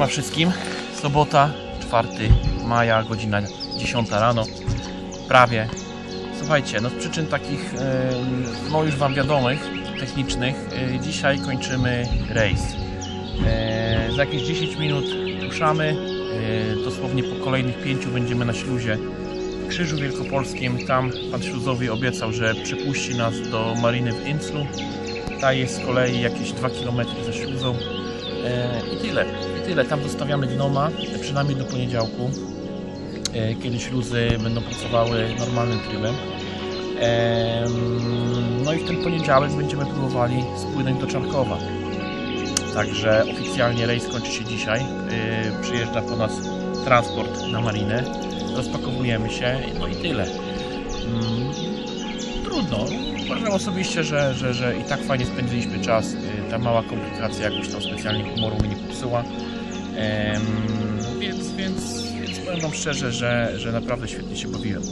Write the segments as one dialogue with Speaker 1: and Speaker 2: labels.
Speaker 1: Siema wszystkim. Sobota, 4 maja, godzina 10 rano. Prawie. Słuchajcie, no z przyczyn takich, no już Wam wiadomych, technicznych, e, dzisiaj kończymy rejs. E, Za jakieś 10 minut ruszamy. E, Dosłownie po kolejnych pięciu będziemy na śluzie w Krzyżu Wielkopolskim. Tam pan śluzowy obiecał, że przepuści nas do mariny w Inclu. Ta jest z kolei jakieś 2 km ze śluzą. E, I tyle. Tyle. Tam zostawiamy gnoma, e, przynajmniej do poniedziałku, e, kiedy śluzy będą pracowały normalnym trybem. Em, No i w ten poniedziałek będziemy próbowali spłynąć do Czarkowa. Także oficjalnie rejs kończy się dzisiaj. E, Przyjeżdża po nas transport na marinę. Rozpakowujemy się no i tyle. Mm, Trudno. Uważam osobiście, że, że, że i tak fajnie spędziliśmy czas. Y, Ta mała komplikacja jakoś tam specjalnie humoru mnie nie popsuła. Więc, więc, więc powiem Wam szczerze, że, że naprawdę świetnie się bawiłem.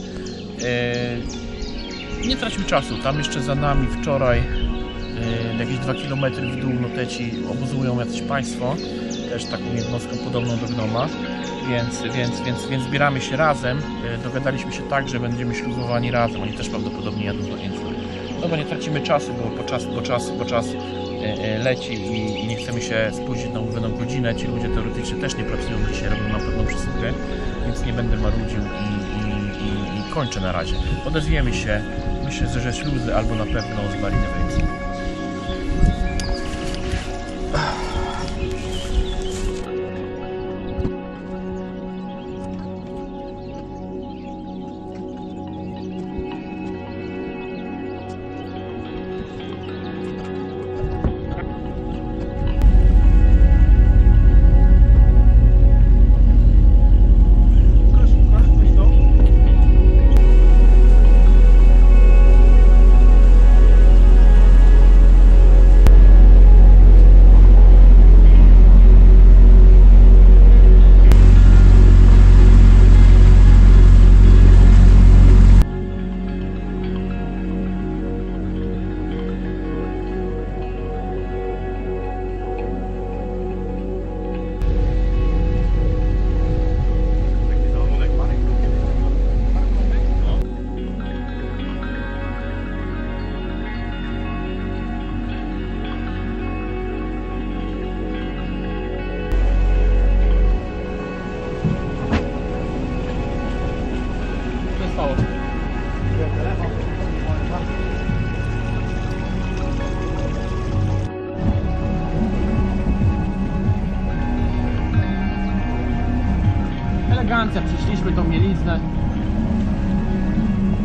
Speaker 1: E, nie traćmy czasu. Tam jeszcze za nami wczoraj e, jakieś 2 km w dół noteci obozują jacyś państwo. Też taką jednostką podobną do Gnoma. Więc, więc, więc, więc zbieramy się razem. E, Dogadaliśmy się tak, że będziemy śluzowani razem. Oni też prawdopodobnie jadą do Innsbruck. Dobra, nie tracimy czasu, bo, bo czas, bo czas, bo czas leci i, nie chcemy się spóźnić na umówioną godzinę. Ci ludzie teoretycznie też nie pracują dzisiaj, robią na pewno przysługę, więc nie będę marudził i, i, i, i kończę na razie. Odezwiemy się, myślę, że ze śluzy albo na pewno z Mariny Wejcy.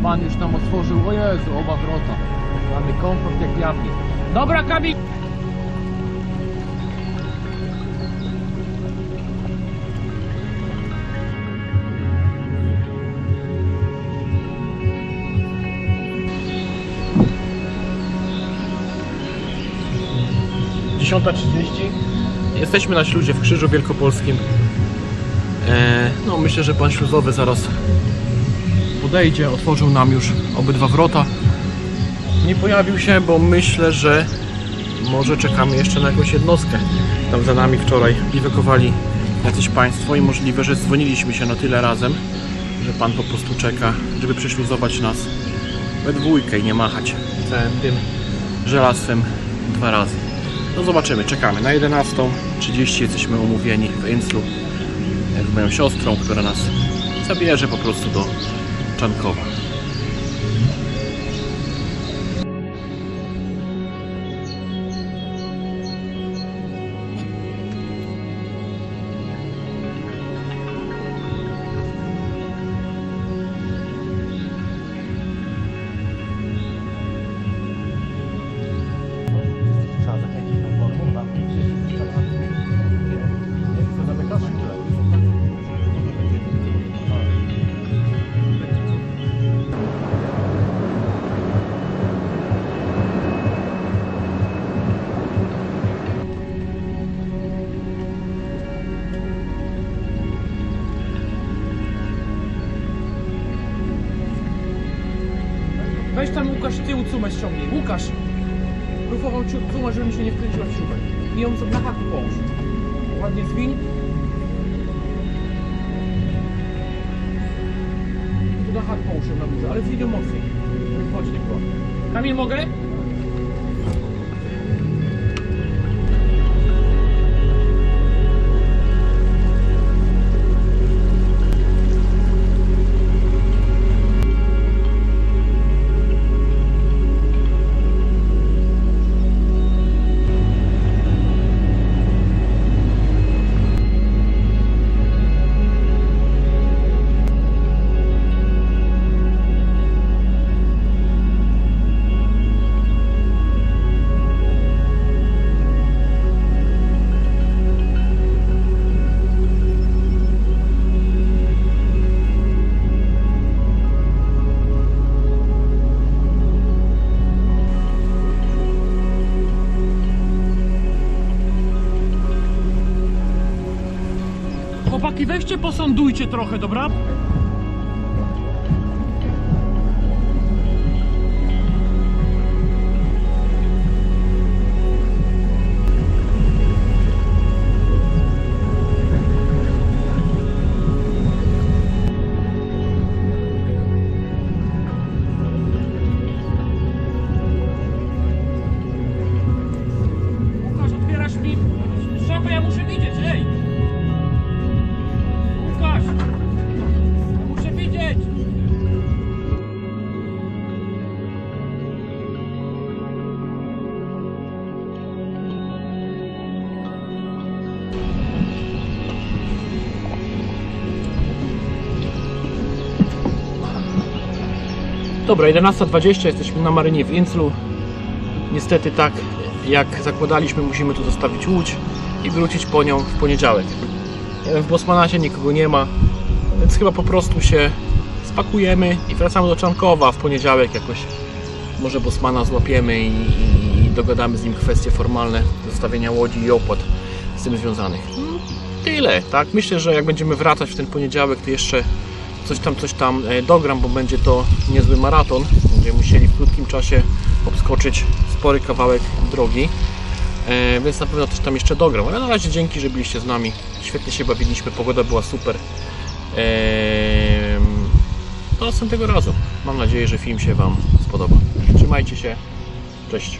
Speaker 1: Pan już tam otworzył, o Jezu, oba wrota. Mamy komfort jak jawnie. Dobra, kabin! Dziesiąta trzydzieści. Jesteśmy na śluzie w Krzyżu Wielkopolskim. E, no myślę, że pan śluzowy zaraz podejdzie, otworzył nam już obydwa wrota. Nie pojawił się, bo myślę, że może czekamy jeszcze na jakąś jednostkę. Tam za nami wczoraj biwakowali jacyś państwo i możliwe, że dzwoniliśmy się na tyle razem, że pan po prostu czeka, żeby prześluzować nas we dwójkę i nie machać całym tym żelastwem dwa razy. No zobaczymy, czekamy. Na 11.30 jesteśmy umówieni w Inslu z moją siostrą, która nas zabierze po prostu do Czankowa.
Speaker 2: Łukasz, ty cumę ściągnij. Łukasz! Rufował cumę, żeby mi się nie wkręciła w siłę. I ją sobie na haku połóż. Ładnie zwiń. Tu na hak połóż ją na górze, ale zwiń ją mocniej. Chodź, nie Kamil, mogę? Posądujcie trochę, dobra? Dobra, 11.20, jesteśmy na marynie w Inclu. Niestety tak jak zakładaliśmy, musimy tu zostawić łódź i wrócić po nią w poniedziałek. E, W Bosmanacie nikogo nie ma, więc chyba po prostu się spakujemy i wracamy do Czankowa w poniedziałek jakoś. Może Bosmana złapiemy i, i, i dogadamy z nim kwestie formalne zostawienia łodzi i opłat z tym związanych. No, Tyle, tak? Myślę, że jak będziemy wracać w ten poniedziałek, to jeszcze coś tam, coś tam e, dogram, bo będzie to niezły maraton. Będziemy musieli w krótkim czasie obskoczyć spory kawałek drogi. E, więc na pewno coś tam jeszcze dogram. Ale na razie dzięki, że byliście z nami. Świetnie się bawiliśmy, pogoda była super. Do następnego razu. Mam nadzieję, że film się Wam spodoba. Trzymajcie się. Cześć.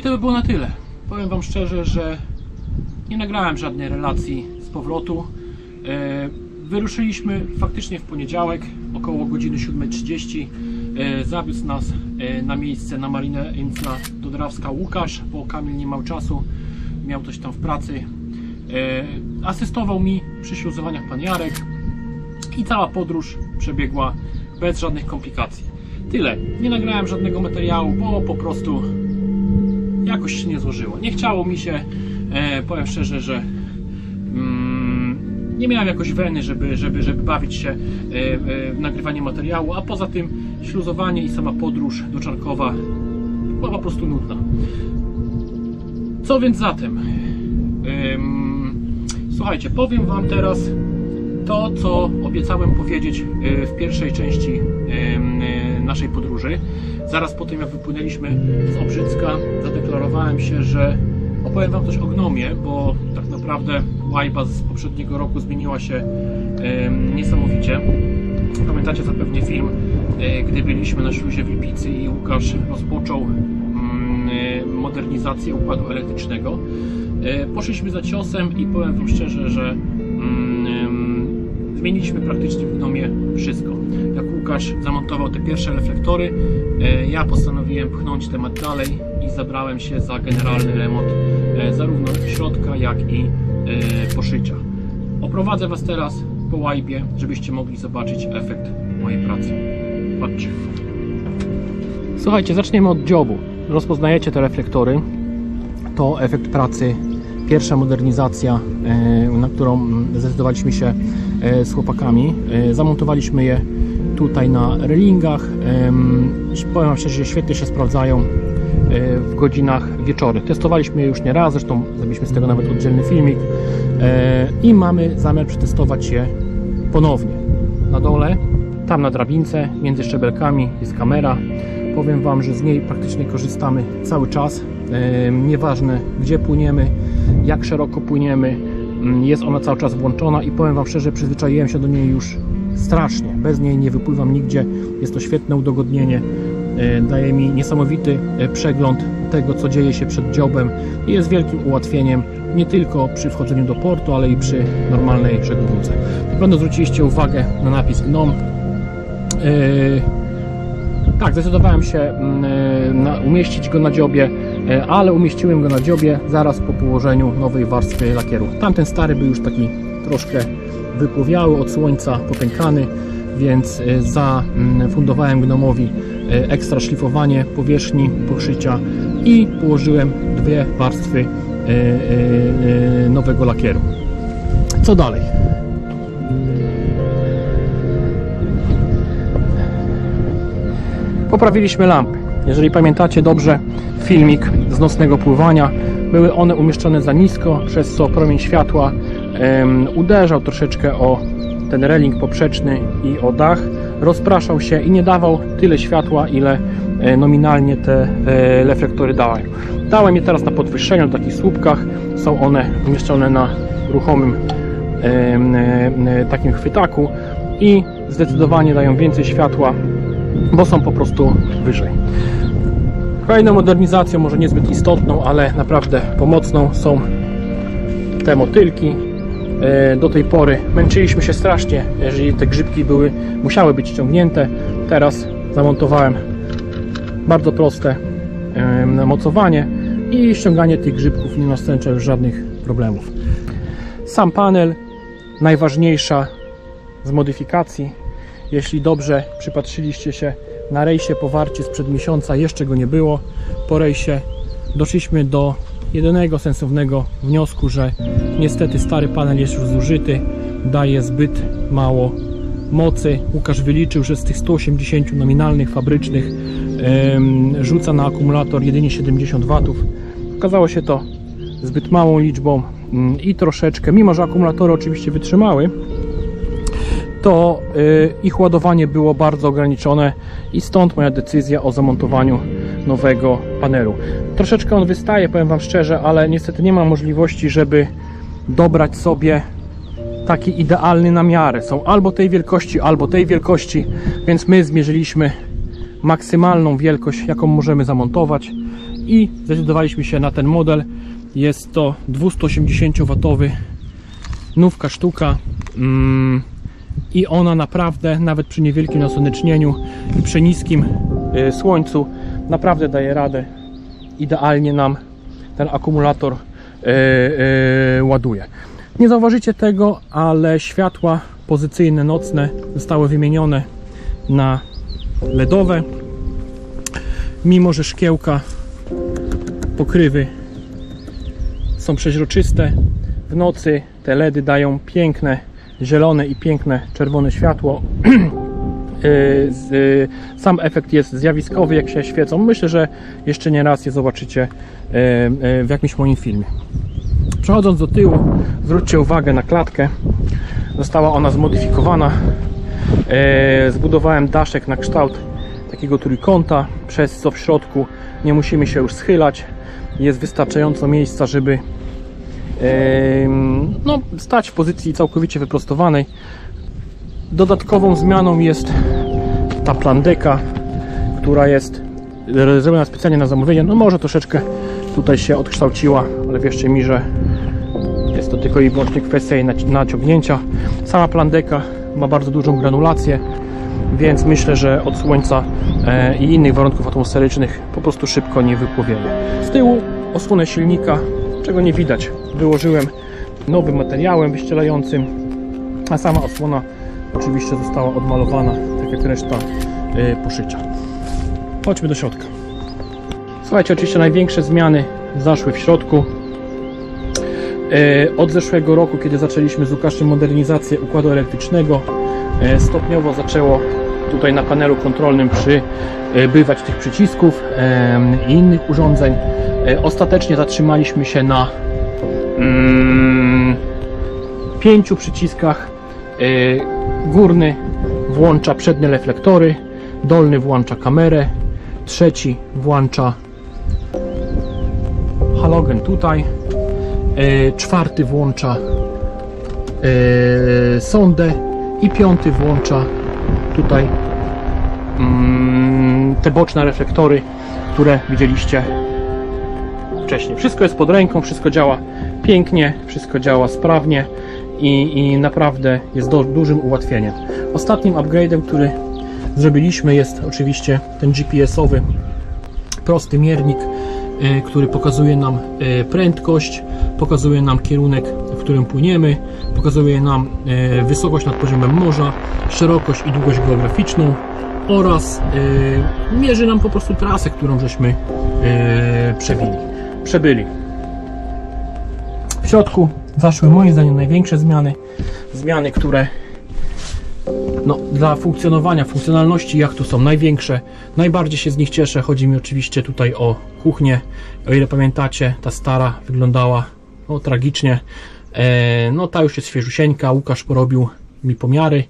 Speaker 2: i to by było na tyle. Powiem Wam szczerze, że nie nagrałem żadnej relacji z powrotu. E, Wyruszyliśmy faktycznie w poniedziałek około godziny 7.30. E, Zawiózł nas e, na miejsce na Marinę Incla do Drawska Łukasz, bo Kamil nie miał czasu, miał coś tam w pracy. Asystował mi przy śluzowaniach pan Jarek i cała podróż przebiegła bez żadnych komplikacji. Tyle. Nie nagrałem żadnego materiału, bo po prostu jakoś się nie złożyło. Nie chciało mi się, e, powiem szczerze, że mm, nie miałem jakoś weny, żeby, żeby, żeby bawić się e, e, materiału, a poza tym śluzowanie i sama podróż do Czarkowa była po prostu nudna. Co więc zatem? Słuchajcie, powiem Wam teraz to, co obiecałem powiedzieć e, w pierwszej części naszej podróży. Zaraz po tym, jak wypłynęliśmy z Obrzycka, zadeklarowałem się, że opowiem Wam coś o gnomie, bo tak naprawdę łajba z poprzedniego roku zmieniła się em, niesamowicie. Pamiętacie zapewne film, e, gdy byliśmy na śluzie w Lipicy i Łukasz rozpoczął e, modernizację układu elektrycznego. E, Poszliśmy za ciosem i powiem Wam szczerze, że em, zmieniliśmy praktycznie w gnomie wszystko. Jak Łukasz zamontował te pierwsze reflektory, e, ja postanowiłem pchnąć temat dalej i zabrałem się za generalny remont e, zarówno środka, jak i e, poszycia. Oprowadzę Was teraz po łajbie, żebyście mogli zobaczyć efekt mojej pracy. Patrzcie. Słuchajcie, zaczniemy od dziobu. Rozpoznajecie te reflektory. To efekt pracy. Pierwsza modernizacja, na którą mm, zdecydowaliśmy się z chłopakami. Zamontowaliśmy je tutaj na relingach. Em, Powiem Wam szczerze, że świetnie się sprawdzają e, w godzinach wieczory. Testowaliśmy je już nie raz, zresztą zrobiliśmy z tego nawet oddzielny filmik E, i mamy zamiar przetestować je ponownie. Na dole, tam na drabince, między szczebelkami jest kamera. Powiem Wam, że z niej praktycznie korzystamy cały czas. Nieważne gdzie płyniemy, jak szeroko płyniemy, mm, jest ona cały czas włączona i powiem Wam szczerze, przyzwyczaiłem się do niej już strasznie. Bez niej nie wypływam nigdzie. Jest to świetne udogodnienie. E, Daje mi niesamowity e, przegląd tego, co dzieje się przed dziobem i jest wielkim ułatwieniem nie tylko przy wchodzeniu do portu, ale i przy normalnej żegludze. Na pewno zwróciliście uwagę na napis GNOM. Yy, tak, zdecydowałem się mm, umieścić go na dziobie, ale umieściłem go na dziobie zaraz po położeniu nowej warstwy lakieru. Tamten stary był już taki troszkę wypłowiały od słońca, popękany, więc yy, zafundowałem gnomowi yy, ekstra szlifowanie powierzchni pokrycia i położyłem dwie warstwy yy, nowego lakieru. Co dalej? Poprawiliśmy lampy. Jeżeli pamiętacie dobrze filmik z nocnego pływania, były one umieszczone za nisko, przez co promień światła uderzał troszeczkę o ten reling poprzeczny i o dach, rozpraszał się i nie dawał tyle światła, ile e, nominalnie te e, reflektory dają. Dałem je teraz na podwyższeniu, na takich słupkach. Są one umieszczone na ruchomym e, takim chwytaku i zdecydowanie dają więcej światła bo są po prostu wyżej. Kolejną modernizacją, może niezbyt istotną, ale naprawdę pomocną są te motylki. E, Do tej pory męczyliśmy się strasznie, jeżeli te grzybki były, musiały być ściągnięte. Teraz zamontowałem bardzo proste mocowanie i ściąganie tych grzybków nie następcza już żadnych problemów. Sam panel, najważniejsza z modyfikacji, jeśli dobrze przypatrzyliście się na rejsie po warcie sprzed miesiąca, jeszcze go nie było. Po rejsie doszliśmy do jedynego sensownego wniosku, że niestety stary panel jest już zużyty, daje zbyt mało mocy. Łukasz wyliczył, że z tych 180 nominalnych fabrycznych em, rzuca na akumulator jedynie 70 W. Okazało się to zbyt małą liczbą mm, i troszeczkę, mimo że akumulatory oczywiście wytrzymały, to y, ich ładowanie było bardzo ograniczone i stąd moja decyzja o zamontowaniu nowego panelu. Troszeczkę on wystaje, powiem Wam szczerze, ale niestety nie ma możliwości, żeby dobrać sobie taki idealny na miarę. Są albo tej wielkości, albo tej wielkości, więc my zmierzyliśmy maksymalną wielkość, jaką możemy zamontować i zdecydowaliśmy się na ten model. Jest to 280W nówka sztuka. Mm, i ona naprawdę, nawet przy niewielkim nasłonecznieniu i przy niskim y, słońcu, naprawdę daje radę. Idealnie nam ten akumulator y, y, ładuje. Nie zauważycie tego, ale światła pozycyjne nocne zostały wymienione na LEDowe. Mimo, że szkiełka pokrywy są przeźroczyste, w nocy te LEDy dają piękne zielone i piękne czerwone światło. Yy, Sam efekt jest zjawiskowy, jak się świecą. Myślę, że jeszcze nie raz je zobaczycie yy, yy, w jakimś moim filmie. Przechodząc do tyłu, zwróćcie uwagę na klatkę. Została ona zmodyfikowana. Zbudowałem daszek na kształt takiego trójkąta, przez co w środku nie musimy się już schylać. Jest wystarczająco miejsca, żeby no, stać w pozycji całkowicie wyprostowanej. Dodatkową zmianą jest ta plandeka, która jest zrobiona specjalnie na zamówienie. No może troszeczkę tutaj się odkształciła, ale wierzcie mi, że jest to tylko i wyłącznie kwestia jej naci- naciągnięcia. Sama plandeka ma bardzo dużą granulację, więc myślę, że od słońca e, i innych warunków atmosferycznych po prostu szybko nie wypłowieje. Z tyłu osłonę silnika, czego nie widać, wyłożyłem nowym materiałem wyścielającym, a sama osłona oczywiście została odmalowana, tak jak reszta y, poszycia. Chodźmy do środka. Słuchajcie, oczywiście największe zmiany zaszły w środku. E, Od zeszłego roku, kiedy zaczęliśmy z Łukaszem modernizację układu elektrycznego, e, stopniowo zaczęło tutaj na panelu kontrolnym przybywać tych przycisków i innych urządzeń. Ostatecznie zatrzymaliśmy się na mm, pięciu przyciskach. E, Górny włącza przednie reflektory, dolny włącza kamerę, trzeci włącza halogen tutaj, e, czwarty włącza e, sondę i piąty włącza tutaj mm, te boczne reflektory, które widzieliście wcześniej. Wszystko jest pod ręką, wszystko działa pięknie, wszystko działa sprawnie i, i naprawdę jest do, dużym ułatwieniem. Ostatnim upgrade'em, który zrobiliśmy jest oczywiście ten GPS-owy prosty miernik, y, który pokazuje nam y, prędkość, pokazuje nam kierunek, w którym płyniemy, pokazuje nam y, wysokość nad poziomem morza, szerokość i długość geograficzną oraz mierzy nam po prostu trasę, którą żeśmy przebyli. W środku zaszły moim zdaniem największe zmiany, zmiany, które no, dla funkcjonowania, funkcjonalności jachtu są największe. Najbardziej się z nich cieszę. Chodzi mi oczywiście tutaj o kuchnię. O ile pamiętacie, ta stara wyglądała no, tragicznie. E, no ta już jest świeżusieńka. Łukasz porobił mi pomiary.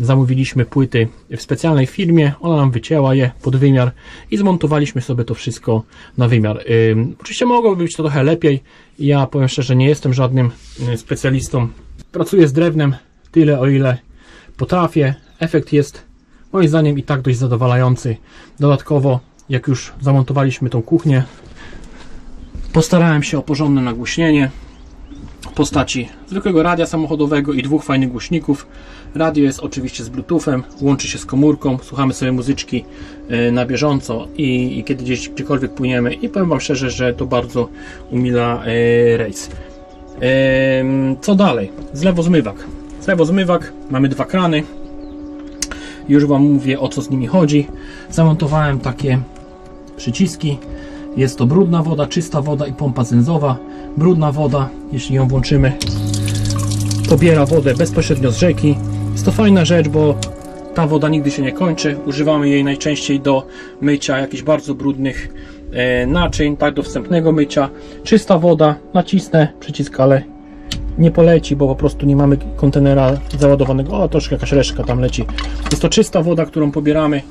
Speaker 2: Zamówiliśmy płyty w specjalnej firmie. Ona nam wycięła je pod wymiar i zmontowaliśmy sobie to wszystko na wymiar. Ym, oczywiście mogłoby być to trochę lepiej. Ja powiem szczerze, nie jestem żadnym y, specjalistą. Pracuję z drewnem tyle, o ile potrafię. Efekt jest moim zdaniem i tak dość zadowalający. Dodatkowo, jak już zamontowaliśmy tą kuchnię, postarałem się o porządne nagłośnienie postaci zwykłego radia samochodowego i dwóch fajnych głośników. Radio jest oczywiście z Bluetoothem, łączy się z komórką, słuchamy sobie muzyczki e, na bieżąco i, i kiedy gdzieś gdziekolwiek płyniemy i powiem Wam szczerze, że to bardzo umila e, rejs. Co dalej? Zlewozmywak. Zlewozmywak, mamy dwa krany. Już Wam mówię o co z nimi chodzi. Zamontowałem takie przyciski. Jest to brudna woda, czysta woda i pompa zenzowa. Brudna woda, jeśli ją włączymy, pobiera wodę bezpośrednio z rzeki. Jest to fajna rzecz, bo ta woda nigdy się nie kończy. Używamy jej najczęściej do mycia jakichś bardzo brudnych e, naczyń, tak do wstępnego mycia. Czysta woda, nacisnę przycisk, ale nie poleci, bo po prostu nie mamy kontenera załadowanego. O, troszkę jakaś reszka tam leci. Jest to czysta woda, którą pobieramy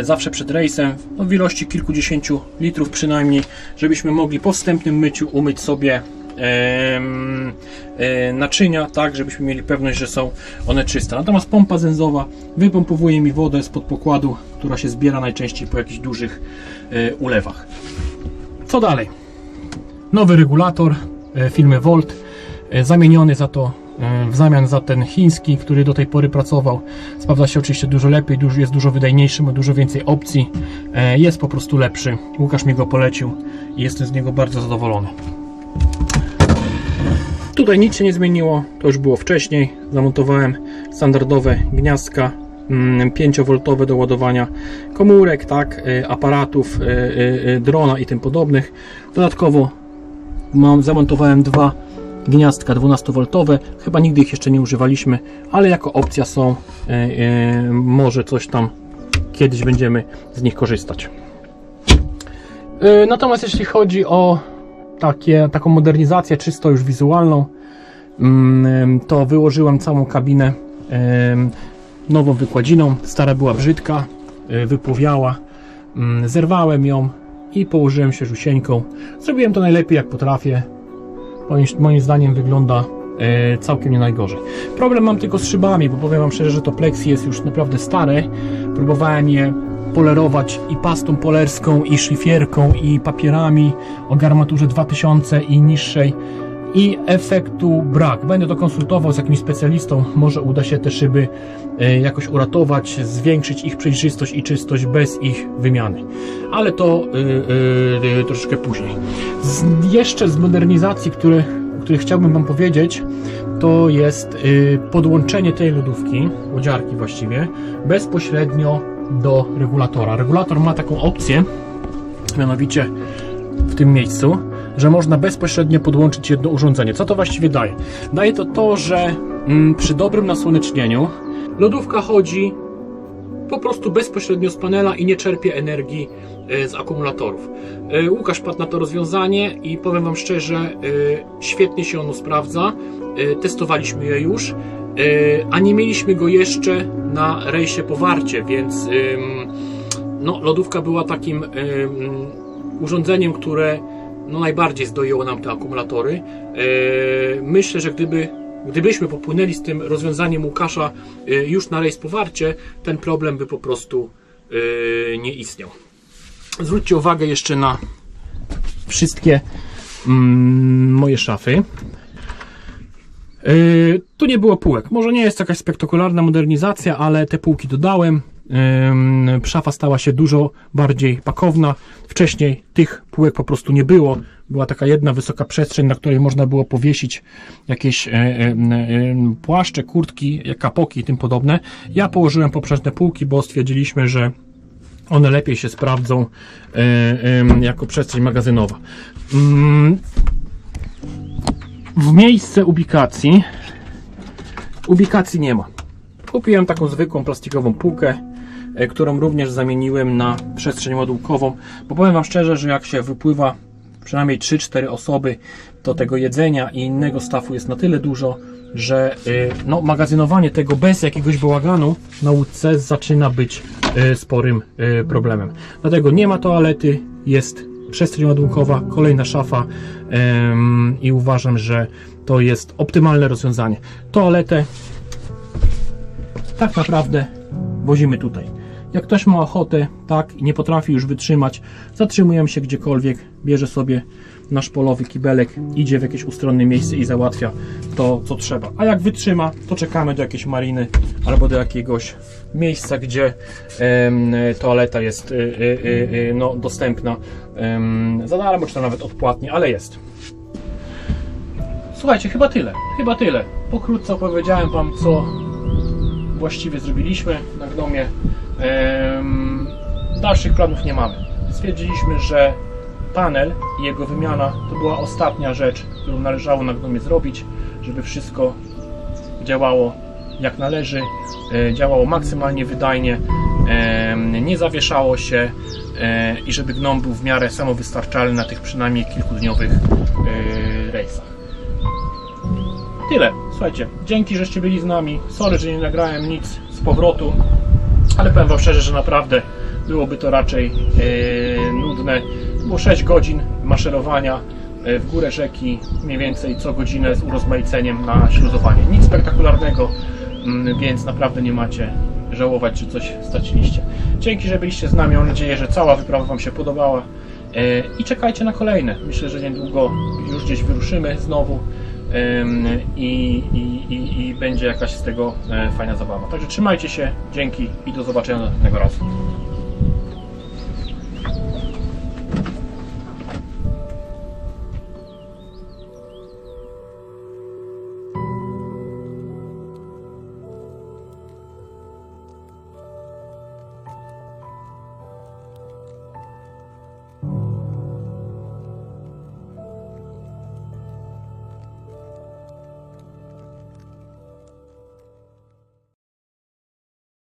Speaker 2: zawsze przed rejsem, no, w ilości kilkudziesięciu litrów przynajmniej, żebyśmy mogli po wstępnym myciu umyć sobie e, naczynia, tak, żebyśmy mieli pewność, że są one czyste. Natomiast pompa zenzowa wypompowuje mi wodę spod pokładu, która się zbiera najczęściej po jakichś dużych e, ulewach. Co dalej? Nowy regulator e, firmy Volt, e, zamieniony za to e, w zamian za ten chiński, który do tej pory pracował. Sprawdza się oczywiście dużo lepiej, jest dużo wydajniejszy, ma dużo więcej opcji, e, jest po prostu lepszy. Łukasz mi go polecił i jestem z niego bardzo zadowolony. Tutaj nic się nie zmieniło, to już było wcześniej. Zamontowałem standardowe gniazdka 5V do ładowania komórek, tak, y, aparatów, drona i tym podobnych. Dodatkowo mam, zamontowałem dwa gniazdka 12V. Chyba nigdy ich jeszcze nie używaliśmy, ale jako opcja są. y, y, Może coś tam kiedyś będziemy z nich korzystać. Y, Natomiast jeśli chodzi o takie, taką modernizację czysto już wizualną, mm, to wyłożyłem całą kabinę nową wykładziną. Stara była brzydka, wypłowiała. Mm, Zerwałem ją i położyłem się żusieńką. Zrobiłem to najlepiej jak potrafię. Moim, zdaniem wygląda e, całkiem nie najgorzej. Problem mam tylko z szybami, bo powiem Wam szczerze, że to Plexi jest już naprawdę stare. Próbowałem je polerować i pastą polerską, i szlifierką, i papierami o garmaturze 2000 i niższej i efektu brak. Będę to konsultował z jakimś specjalistą, może uda się te szyby e, jakoś uratować, zwiększyć ich przejrzystość i czystość bez ich wymiany. Ale to y, y, y, troszeczkę później. Z, jeszcze z modernizacji, które, o których chciałbym Wam powiedzieć, to jest y, podłączenie tej lodówki, łodziarki właściwie, bezpośrednio do regulatora. Regulator ma taką opcję, mianowicie w tym miejscu, że można bezpośrednio podłączyć jedno urządzenie. Co to właściwie daje? Daje to to, że mm, przy dobrym nasłonecznieniu lodówka chodzi po prostu bezpośrednio z panela i nie czerpie energii e, z akumulatorów. E, Łukasz padł na to rozwiązanie i powiem Wam szczerze, e, świetnie się ono sprawdza. Testowaliśmy je już, a nie mieliśmy go jeszcze na rejsie powarcie, więc no, lodówka była takim urządzeniem, które no, najbardziej zdojęło nam te akumulatory. E, Myślę, że gdyby, gdybyśmy popłynęli z tym rozwiązaniem Łukasza e, już na rejs powarcie, ten problem by po prostu e, nie istniał. Zwróćcie uwagę jeszcze na wszystkie mm, moje szafy. Tu nie było półek. Może nie jest jakaś spektakularna modernizacja, ale te półki dodałem. Szafa stała się dużo bardziej pakowna. Wcześniej tych półek po prostu nie było. Była taka jedna wysoka przestrzeń, na której można było powiesić jakieś e, e, e, płaszcze, kurtki, kapoki i tym podobne. Ja położyłem poprzeczne półki, bo stwierdziliśmy, że one lepiej się sprawdzą jako przestrzeń magazynowa. Mm, w miejsce ubikacji ubikacji nie ma. Kupiłem taką zwykłą plastikową półkę, którą również zamieniłem na przestrzeń ładunkową, bo powiem Wam szczerze, że jak się wypływa przynajmniej 3-4 osoby, to tego jedzenia i innego stafu jest na tyle dużo, że y, no, magazynowanie tego bez jakiegoś bałaganu na łódce zaczyna być y, sporym problemem. Dlatego nie ma toalety, jest przestrzeń ładunkowa, kolejna szafa i uważam, że to jest optymalne rozwiązanie. Toaletę tak naprawdę wozimy tutaj. Jak ktoś ma ochotę, tak, i nie potrafi już wytrzymać, zatrzymujemy się gdziekolwiek, bierze sobie nasz polowy kibelek, idzie w jakieś ustronne miejsce i załatwia to, co trzeba. A jak wytrzyma, to czekamy do jakiejś mariny albo do jakiegoś miejsca, gdzie em, toaleta jest y, y, y, y, no, dostępna em, za darmo, czy to nawet odpłatnie, ale jest. Słuchajcie, chyba tyle. Chyba tyle. Pokrótce opowiedziałem Wam, co właściwie zrobiliśmy na Gnomie. Dalszych planów nie mamy. Stwierdziliśmy, że panel i jego wymiana to była ostatnia rzecz, którą należało na Gnomie zrobić, żeby wszystko działało jak należy, e, działało maksymalnie wydajnie, nie zawieszało się e, i żeby Gnom był w miarę samowystarczalny na tych przynajmniej kilkudniowych e, rejsach. Tyle. Słuchajcie, dzięki, żeście byli z nami. Sorry, że nie nagrałem nic z powrotu, ale powiem Wam szczerze, że naprawdę byłoby to raczej e, nudne. Było 6 godzin maszerowania e, w górę rzeki, mniej więcej co godzinę z urozmaiceniem na śluzowanie. Nic spektakularnego, mm, więc naprawdę nie macie żałować, że coś straciliście. Dzięki, że byliście z nami. Mam nadzieję, że cała wyprawa Wam się podobała. E, I czekajcie na kolejne. Myślę, że niedługo już gdzieś wyruszymy znowu i, i, i, i będzie jakaś z tego e, fajna zabawa. Także trzymajcie się, dzięki i do zobaczenia następnego razu.